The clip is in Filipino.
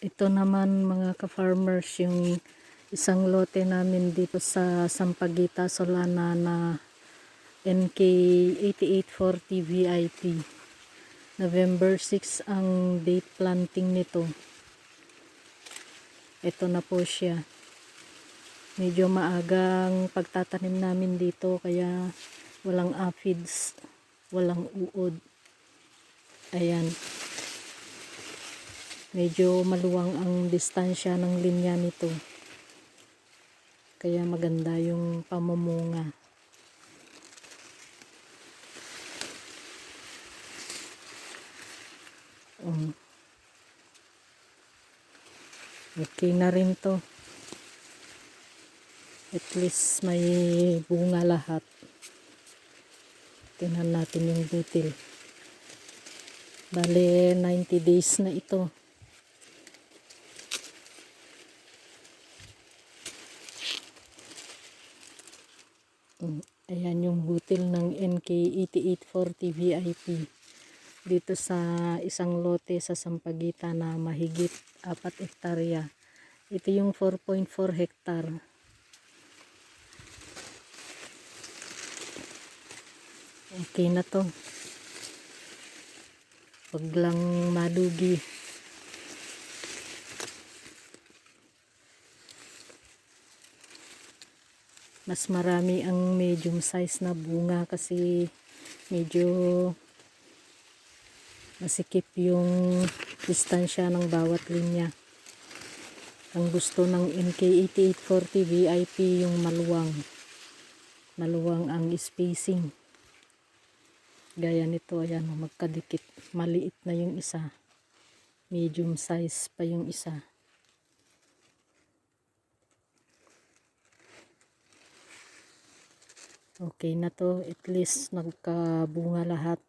Ito naman mga ka-farmers yung isang lote namin dito sa Sampaguita, Solana na NK8840 VIP. November 6 ang date planting nito. Ito na po siya. Medyo maagang pagtatanim namin dito kaya walang aphids, walang uod. Ayan. Medyo maluwang ang distansya ng linya nito. Kaya maganda yung pamumunga. Um, okay na rin to. At least may bunga lahat. Tingnan natin yung butil. Bale, 90 days na ito. Ayan yung butil ng NK8840 VIP. Dito sa isang lote sa Sampaguita na mahigit 4 hektarya. Ito yung 4.4 hektar. Okay na to. Huwag lang malugi. Mas marami ang medium size na bunga kasi medyo masikip yung distansya ng bawat linya. Ang gusto ng NK8840 VIP yung maluwang. Maluwang ang spacing. Gaya nito, ayan, magkadikit. Maliit na yung isa. Medium size pa yung isa. Okay na to. At least nagkabunga lahat.